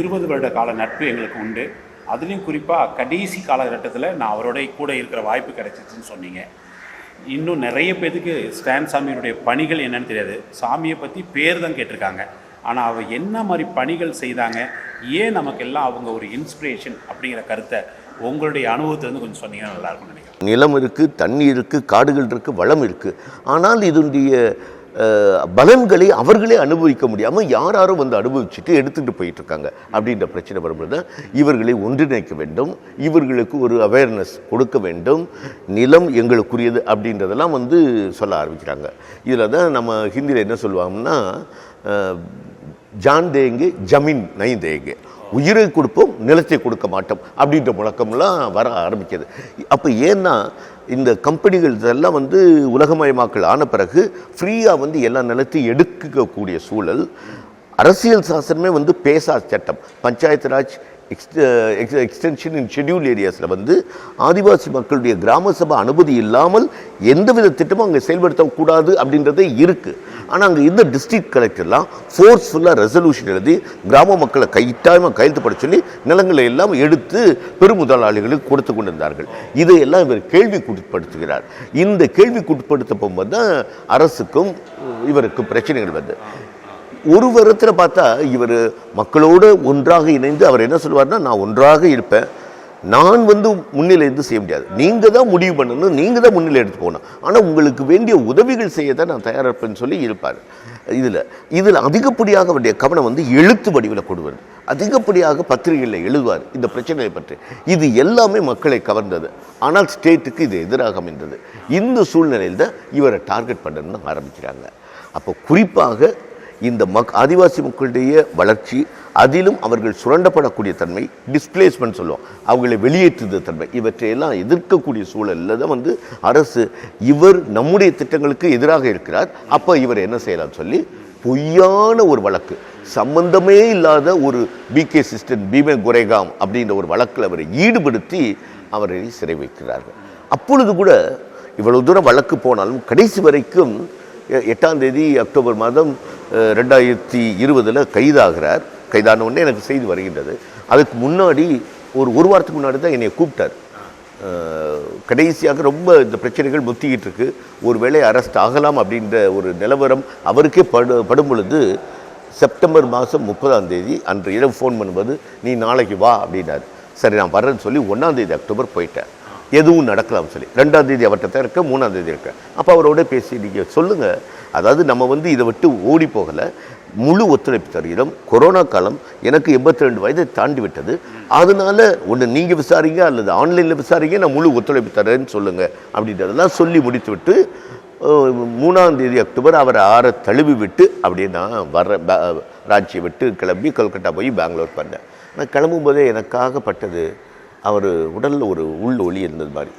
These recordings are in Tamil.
இருபது வருட கால நட்பு எங்களுக்கு உண்டு. அதுலேயும் குறிப்பாக கடைசி காலகட்டத்தில் நான் அவரோட கூட இருக்கிற வாய்ப்பு கிடைச்சிச்சின்னு சொன்னீங்க. இன்னும் நிறைய பேருக்கு ஸ்டான் சாமியினுடைய பணிகள் என்னன்னு தெரியாது. சாமியை பற்றி பேர் தான் கேட்டிருக்காங்க. ஆனால் அவ என்ன மாதிரி பணிகள் செய்தாங்க? ஏன் நமக்கெல்லாம் அவங்க ஒரு இன்ஸ்பிரேஷன் அப்படிங்கிற கருத்தை உங்களுடைய அனுபவத்திலேருந்து கொஞ்சம் சொன்னீங்கன்னா நல்லாயிருக்கும் நினைக்கிறேன். நிலம் இருக்குது தண்ணி இருக்குது காடுகள் இருக்குது வளம் இருக்குது ஆனால் இதனுடைய பலன்களை அவர்களே அனுபவிக்க முடியாமல் யார் யாரோ வந்து அனுபவிச்சுட்டு எடுத்துகிட்டு போயிட்டுருக்காங்க அப்படின்ற பிரச்சனை வரும்போது இவர்களை ஒன்றிணைக்க வேண்டும். இவர்களுக்கு ஒரு அவேர்னஸ் கொடுக்க வேண்டும். நிலம் எங்களுக்குரியது அப்படின்றதெல்லாம் வந்து சொல்ல ஆரம்பிக்கிறாங்க. இதில் தான் நம்ம ஹிந்தியில் என்ன சொல்லுவாங்கன்னா ஜான் தேங்கு ஜமீன் நை தேங்கு. உயிரை கொடுப்போம் நிலத்தை கொடுக்க மாட்டோம் அப்படின்ற முழக்கம்லாம் வர ஆரம்பிக்கிறது அப்போ ஏன்னா இந்த கம்பெனிகள் இதெல்லாம் வந்து உலகமயமாக்கல் ஆன பிறகு ஃப்ரீயாக வந்து எல்லா நிலத்தையும் எடுக்கக்கூடிய சூழல் அரசியல் சாசனமே வந்து பேசா சட்டம். Panchayat Raj extension in schedule ஏரியாஸில் வந்து ஆதிவாசி மக்களுடைய கிராம சபை அனுமதி இல்லாமல் எந்தவித திட்டமும் அங்கே செயல்படுத்தக்கூடாது அப்படின்றதே இருக்குது ஆனால் அங்கே இந்த டிஸ்ட்ரிக்ட் கலெக்டர்லாம் ஃபோர்ஸ்ஃபுல்லாக ரெசல்யூஷன் எழுதி கிராம மக்களை கைட்டாமல் கையெழுத்துப்பட சொல்லி நிலங்களை எல்லாம் எடுத்து பெருமுதலாளிகளுக்கு கொடுத்து கொண்டிருந்தார்கள். இதையெல்லாம் இவர் கேள்விக்குட்படுத்துகிறார் இந்த கேள்விக்குட்படுத்த போகும்போது தான் அரசுக்கும் இவருக்கும் பிரச்சனைகள் வந்து ஒரு விதத்தில் பார்த்தா இவர் மக்களோடு ஒன்றாக இணைந்து அவர் என்ன சொல்லுவார்னா நான் ஒன்றாக இருப்பேன். நான் வந்து முன்னிலைந்து செய்ய முடியாது. நீங்கள் தான் முடிவு பண்ணணும். நீங்கள் தான் முன்னிலை எடுத்து போகணும். ஆனால் உங்களுக்கு வேண்டிய உதவிகள் செய்ய தான் நான் தயாராக இருப்பேன்னு சொல்லி இருப்பார். இதில் இதில் அதிகப்படியாக அவருடைய கவனம் வந்து எழுத்து வடிவில் கொடுவார் அதிகப்படியாக பத்திரிகைகளில் எழுதுவார் இந்த பிரச்சனையை பற்றி. இது எல்லாமே மக்களை கவர்ந்தது. ஆனால் ஸ்டேட்டுக்கு இது எதிராக அமைந்தது. இந்த சூழ்நிலையில் தான் இவரை டார்கெட் பண்ணணும்னு ஆரம்பிக்கிறாங்க. அப்போ குறிப்பாக இந்த மக் ஆதிவாசி மக்களுடைய வளர்ச்சி அதிலும் அவர்கள் சுரண்டப்படக்கூடிய தன்மை டிஸ்பிளேஸ்மெண்ட் சொல்லுவோம். அவங்களை வெளியேற்றுத தன்மை. இவற்றையெல்லாம் எதிர்க்கக்கூடிய சூழலில் தான் வந்து அரசு இவர் நம்முடைய திட்டங்களுக்கு எதிராக இருக்கிறார். அப்போ இவர் என்ன செய்யலாம் சொல்லி பொய்யான ஒரு வழக்கு சம்பந்தமே இல்லாத ஒரு பிகே சிஸ்டன் பீமே குரேகாம் அப்படின்ற ஒரு வழக்கில் அவரை ஈடுபடுத்தி அவரை சிறை வைக்கிறார்கள் அப்பொழுது கூட இவ்வளவு தூரம் வழக்கு போனாலும் கடைசி வரைக்கும் எட்டாம் தேதி அக்டோபர் மாதம் ரெண்டாயிரத்தி இருபதில் கைதாகிறார். கைதான உடனே எனக்கு செய்தி வருகின்றது. அதுக்கு முன்னாடி ஒரு ஒரு வாரத்துக்கு முன்னாடி தான் என்னை கூப்பிட்டார். கடைசியாக ரொம்ப இந்த பிரச்சனைகள் முத்திக்கிட்டு இருக்கு. ஒருவேளை அரெஸ்ட் ஆகலாம் அப்படின்ற ஒரு நிலவரம் அவருக்கே படு படும் பொழுது செப்டம்பர் மாதம் முப்பதாம் தேதி அன்று இரவு ஃபோன் பண்ணும்போது நீ நாளைக்கு வா அப்படின்னாரு. சரி நான் வர்றேன்னு சொல்லி ஒன்றாம் தேதி அக்டோபர் போயிட்டேன். எதுவும் நடக்கலாம் சொல்லி. ரெண்டாம் தேதி அவர்கிட்ட தான் இருக்க மூணாம் தேதி இருக்க. அப்போ அவரோட பேசி நீங்கள் சொல்லுங்கள் அதாவது நம்ம வந்து இதை விட்டு ஓடி போகலை. முழு ஒத்துழைப்பு தருகிறோம். கொரோனா காலம் எனக்கு எண்பத்தி ரெண்டு வயதை தாண்டி விட்டது. அதனால ஒன்று நீங்கள் விசாரிங்க அல்லது ஆன்லைனில் விசாரிங்க நான் முழு ஒத்துழைப்பு தரேன்னு சொல்லுங்கள் அப்படின்றதெல்லாம் சொல்லி முடித்து விட்டு மூணாம் தேதி அக்டோபர் அவரை ஆற தழுவி விட்டு அப்படியே நான் வர்ற ராஞ்சியை விட்டு கிளம்பி கொல்கட்டா போய் பெங்களூர் பண்ணேன் நான் கிளம்பும் போதே எனக்காகப்பட்டது அவர் உடலில் ஒரு உள் ஒளி இருந்தது மாதிரி.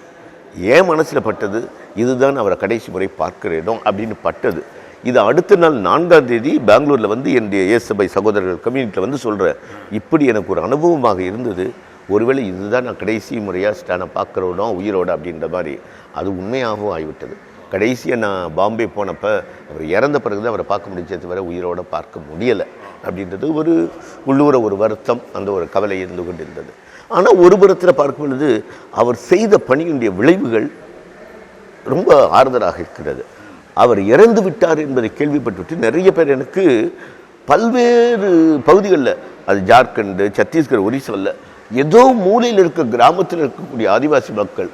ஏன் மனசில் பட்டது இதுதான் அவரை கடைசி முறை பார்க்கிற இடம் அப்படின்னு பட்டது. இது அடுத்த நாள் நான்காம் தேதி பெங்களூரில் வந்து என்னுடைய இயேசபை சகோதரர்கள் கம்யூனிட்டியில் வந்து சொல்கிறேன் இப்படி எனக்கு ஒரு அனுபவமாக இருந்தது. ஒருவேளை இதுதான் நான் கடைசி முறையாக ஸ்டானை பார்க்குற இடம் உயிரோட அப்படின்ற மாதிரி. அது உண்மையாகவும் ஆகிவிட்டது. கடைசியாக நான் பாம்பே போனப்போ அவர் இறந்த பிறகு தான் அவரை பார்க்க முடிஞ்சது வரை உயிரோட பார்க்க முடியலை அப்படின்றது ஒரு உள்ளூர ஒரு வருத்தம் அந்த ஒரு கவலை இருந்து கொண்டிருந்தது. ஆனால் ஒரு புறத்தில் பார்க்கும் பொழுது அவர் செய்த பணியினுடைய விளைவுகள் ரொம்ப ஆறுதலாக இருக்கிறது. அவர் இறந்து விட்டார் என்பதை கேள்விப்பட்டுவிட்டு நிறைய பேர் எனக்கு பல்வேறு பகுதிகளில் அது ஜார்க்கண்டு சத்தீஸ்கர் ஒரிசாவில் ஏதோ மூலையில் இருக்க கிராமத்தில் இருக்கக்கூடிய ஆதிவாசி மக்கள்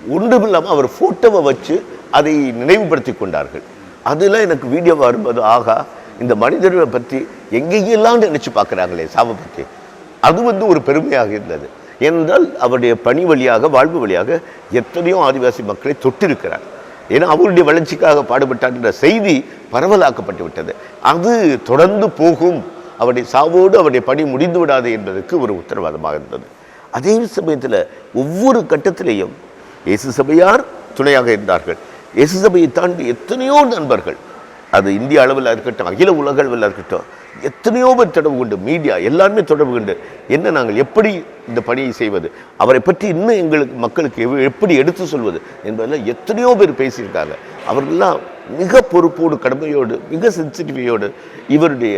ஒன்றுமில்லாமல் அவர் ஃபோட்டோவை வச்சு அதை நினைவுபடுத்தி கொண்டார்கள். அதில் எனக்கு வீடியோ வரும்போது ஆகா இந்த மனிதர்களை பற்றி எங்கெங்கெல்லாம் நினச்சி பார்க்குறாங்களே சாவை பற்றி அது வந்து ஒரு பெருமையாக இருந்தது. ஏனென்றால் அவருடைய பணி வழியாக வாழ்வு வழியாக எத்தனையோ ஆதிவாசி மக்களை தொட்டிருக்கிறார். ஏன்னா அவருடைய வளர்ச்சிக்காக பாடுபட்டார் என்ற செய்தி பரவலாக்கப்பட்டு விட்டது. அது தொடர்ந்து போகும். அவருடைய சாவோடு அவருடைய பணி முடிந்து விடாது என்பதற்கு ஒரு உத்தரவாதமாக இருந்தது. அதே சமயத்தில் ஒவ்வொரு கட்டத்திலேயும் இயேசு சபையார் துணையாக இருந்தார்கள். இயேசு தாண்டி எத்தனையோ நண்பர்கள் அது இந்திய அளவில் இருக்கட்டும் அகில உலக அளவில் இருக்கட்டும் எத்தனையோ பேர் தொடர்பு கொண்டு மீடியா எல்லாருமே தொடர்பு கொண்டு என்ன நாங்கள் எப்படி இந்த பணியை செய்வது அவரை பற்றி இன்னும் எங்களுக்கு மக்களுக்கு எவ்- எப்படி எடுத்து சொல்வது என்பதெல்லாம் எத்தனையோ பேர் பேசியிருக்காங்க. அவர்கள்லாம் மிக பொறுப்போடு கடமையோடு மிக சென்சிட்டிவியோடு இவருடைய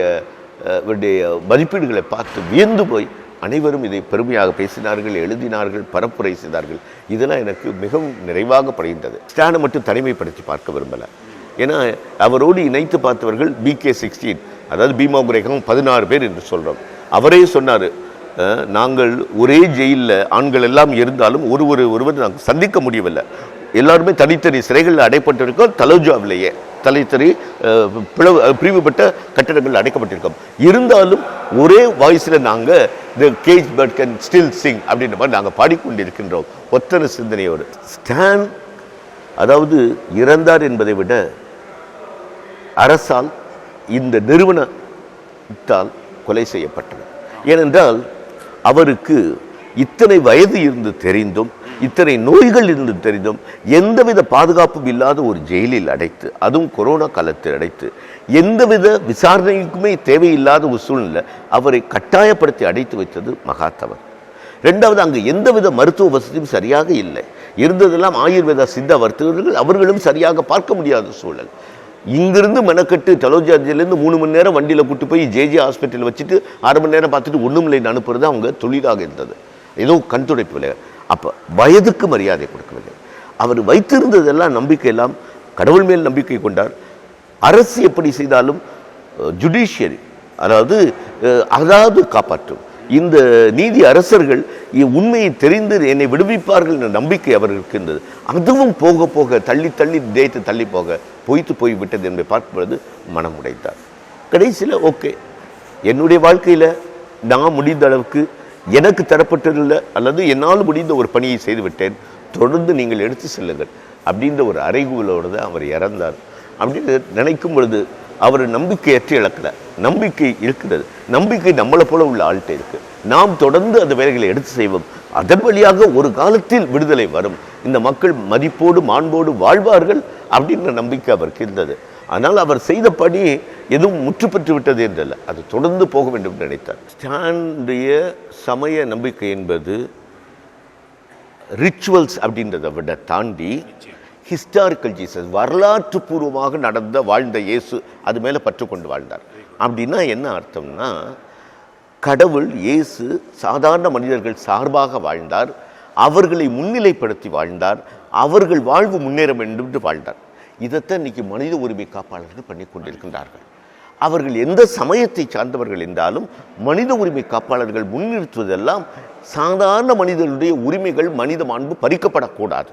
இவருடைய மதிப்பீடுகளை பார்த்து வியந்து போய் அனைவரும் இதை பெருமையாக பேசினார்கள் எழுதினார்கள் பரப்புரை செய்தார்கள். இதெல்லாம் எனக்கு மிகவும் நிறைவாக படைகின்றது ஸ்டானை மட்டும் தனிமைப்படுத்தி பார்க்க விரும்பலை. ஏன்னா அவரோடு இணைத்து பார்த்தவர்கள் பிகே சிக்ஸ்டீன் அதாவது பீமா குரேகம் பதினாறு பேர் என்று சொல்கிறோம் அவரே சொன்னார் நாங்கள் ஒரே ஜெயிலில் ஆண்கள் எல்லாம் இருந்தாலும் ஒருவர் ஒருவர் நாங்கள் சந்திக்க முடியவில்லை. எல்லாருமே தனித்தனி சிறைகளில் அடைப்பட்டிருக்கோம். தலோஜாவிலேயே தலைத்தறி அஹ், பிளவு பிரிவுபட்ட கட்டடங்கள் அடைக்கப்பட்டிருக்கோம். இருந்தாலும் ஒரே வாய்ஸில் நாங்கள் the cage bird can still sing அப்படின்ற மாதிரி நாங்கள் பாடிக்கொண்டிருக்கின்றோம். ஒத்தன சிந்தனையோடு. ஸ்டான் அதாவது இறந்தார் என்பதை விட அரசால் இந்த நிறுவனத்தால் கொலை செய்யப்பட்டது. ஏனென்றால் அவருக்கு இத்தனை வயது இருந்து தெரிந்தும் இத்தனை நோய்கள் இருந்து தெரிந்தும் எந்தவித பாதுகாப்பும் இல்லாத ஒரு ஜெயிலில் அடைத்து அதுவும் கொரோனா காலத்தில் அடைத்து எந்தவித விசாரணைக்குமே தேவையில்லாத ஒரு சூழ்நிலை அவரை கட்டாயப்படுத்தி அடைத்து வைத்தது மகாத்தவர் ரெண்டாவது அங்கு எந்தவித மருத்துவ வசதியும் சரியாக இல்லை. இருந்ததெல்லாம் ஆயுர்வேதா சித்தா மருத்துவர்கள் அவர்களும் சரியாக பார்க்க முடியாத சூழல். இங்கிருந்து மெனக்கட்டு தலோஜாஜிலேருந்து மூணு மணி நேரம் வண்டியில் கூட்டு போய் ஜேஜே ஹாஸ்பிட்டல் வச்சுட்டு அரை மணி நேரம் பார்த்துட்டு ஒன்றும் இல்லைன்னு அனுப்புறது அவங்க தொழிலாக இருந்தது. ஏதோ கண் துடைப்பில்லை அப்போ வயதுக்கு மரியாதை கொடுக்கவில்லை அவர் வைத்திருந்ததெல்லாம் நம்பிக்கையெல்லாம் கடவுள் மேல் நம்பிக்கை கொண்டார். அரசு எப்படி செய்தாலும் ஜுடிஷியரி அதாவது அதாவது காப்பாற்றும். இந்த நீதி அரசர்கள் உண்மையை தெரிந்து என்னை விடுவிப்பார்கள் என்ற நம்பிக்கை அவர்களுக்கு இருந்தது. அதுவும் போக போக தள்ளி தள்ளி தேய்த்து தள்ளி போக பொய்த்து போய் விட்டது என்பதை பார்க்கும்பொழுது மனம் உடைத்தார் கடைசியில் ஓகே என்னுடைய வாழ்க்கையில் நான் முடிந்த அளவுக்கு எனக்கு தரப்பட்டதில்லை அல்லது என்னால் முடிந்த ஒரு பணியை செய்துவிட்டேன் தொடர்ந்து நீங்கள் எடுத்து செல்லுங்கள் அப்படின்ற ஒரு அறைகூலோடு தான் அவர் இறந்தார். அப்படின்னு நினைக்கும் பொழுது அவர் நம்பிக்கையற்று இழக்கலை. நம்பிக்கை இருக்கிறது. நம்பிக்கை நம்மளை போல உள்ள ஆள்கிட்ட இருக்கு. நாம் தொடர்ந்து அந்த வேலைகளை எடுத்து செய்வோம். அதன் வழியாக ஒரு காலத்தில் விடுதலை வரும். இந்த மக்கள் மதிப்போடு மாண்போடு வாழ்வார்கள் அப்படின்ற நம்பிக்கை அவருக்கு இருந்தது. ஆனால் அவர் செய்த பணி எதுவும் முற்று பெற்று விட்டது என்றல்ல. அது தொடர்ந்து போக வேண்டும் என்று நினைத்தார். ஸ்டானுடைய சமய நம்பிக்கை என்பது ரிச்சுவல்ஸ் அப்படின்றத விட தாண்டி ஹிஸ்டாரிக்கல் ஜீசஸ் வரலாற்று பூர்வமாக நடந்த வாழ்ந்த இயேசு அது மேலே பற்றுக்கொண்டு வாழ்ந்தார். அப்படின்னா என்ன அர்த்தம்னா கடவுள் இயேசு சாதாரண மனிதர்கள் சார்பாக வாழ்ந்தார் அவர்களை முன்னிலைப்படுத்தி வாழ்ந்தார் அவர்கள் வாழ்வு முன்னேற வேண்டும் என்று வாழ்ந்தார். இதைத்தான் இன்னைக்கு மனித உரிமை காப்பாளர்கள் பண்ணி கொண்டிருக்கின்றார்கள். அவர்கள் எந்த சமயத்தை சார்ந்தவர்கள் என்றாலும் மனித உரிமை காப்பாளர்கள் முன்னிறுத்துவதெல்லாம் சாதாரண மனிதர்களுடைய உரிமைகள் மனித மாண்பு பறிக்கப்படக்கூடாது.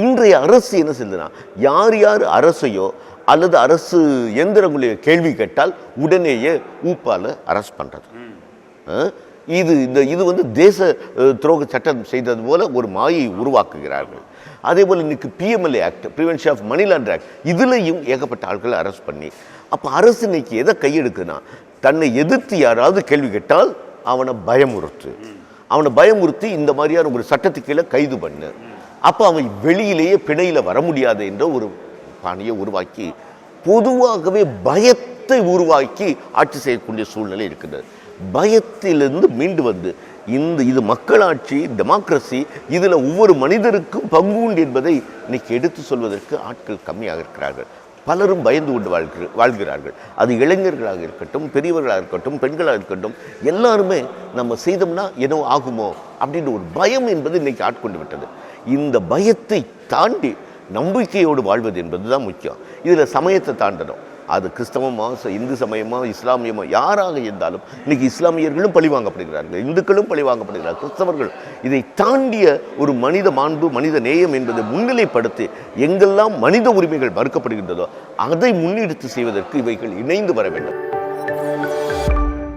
இன்றைய அரசு என்ன செய்யுதுன்னா யார் யார் அரசையோ அல்லது அரசு எந்திரங்களையோ கேள்வி கேட்டால் உடனேயே ஊப்பால அரஸ்ட் பண்றது. இது இந்த இது வந்து தேச துரோக சட்டம் செய்தது போல ஒரு மாயை உருவாக்குகிறார்கள். அதே போல் இன்றைக்கு PMLA act prevention of money launder act இதுலேயும் ஏகப்பட்ட ஆட்களை அரெஸ்ட் பண்ணி அப்போ அரசு இன்னைக்கு எதை கையெடுக்குன்னா தன்னை எதிர்த்து யாராவது கேள்வி கேட்டால் அவனை பயமுறுத்து. அவனை பயமுறுத்தி இந்த மாதிரியான ஒரு சட்டத்துக்கு கீழே கைது பண்ணு. அப்போ அவன் வெளியிலேயே பிணையில் வர முடியாது என்ற ஒரு பாணியை உருவாக்கி பொதுவாகவே பயத்தை உருவாக்கி ஆட்சி செய்யக்கூடிய சூழ்நிலை இருக்கின்றது. பயத்திலிருந்து மீண்டு வந்து இந்த இது மக்களாட்சி டெமோக்ரஸி இதில் ஒவ்வொரு மனிதருக்கும் பங்கு உண்டு என்பதை இன்னைக்கு எடுத்து சொல்வதற்கு ஆட்கள் கம்மியாக இருக்கிறார்கள். பலரும் பயந்து கொண்டு வாழ்கிற வாழ்கிறார்கள். அது இளைஞர்களாக இருக்கட்டும் பெரியவர்களாக இருக்கட்டும் பெண்களாக இருக்கட்டும் எல்லாருமே நம்ம செய்தோம்னா என்னவோ ஆகுமோ அப்படின்ற ஒரு பயம் என்பது இன்னைக்கு ஆட்கொண்டு விட்டது. இந்த பயத்தை தாண்டி நம்பிக்கையோடு வாழ்வது என்பது தான் முக்கியம். இதில் சமயத்தை தாண்டணும். அது கிறிஸ்தவமா இந்து சமயமா இஸ்லாமியமாக யாராக இருந்தாலும் இன்றைக்கி இஸ்லாமியர்களும் பழிவாங்கப்படுகிறார்கள் இந்துக்களும் பழிவாங்கப்படுகிறார்கள் கிறிஸ்தவர்கள். இதை தாண்டிய ஒரு மனித மாண்பு மனித நேயம் என்பதை முன்னிலைப்படுத்தி எங்கெல்லாம் மனித உரிமைகள் மறுக்கப்படுகின்றதோ அதை முன்னெடுத்து செய்வதற்கு இவைகள் இணைந்து வர வேண்டும்.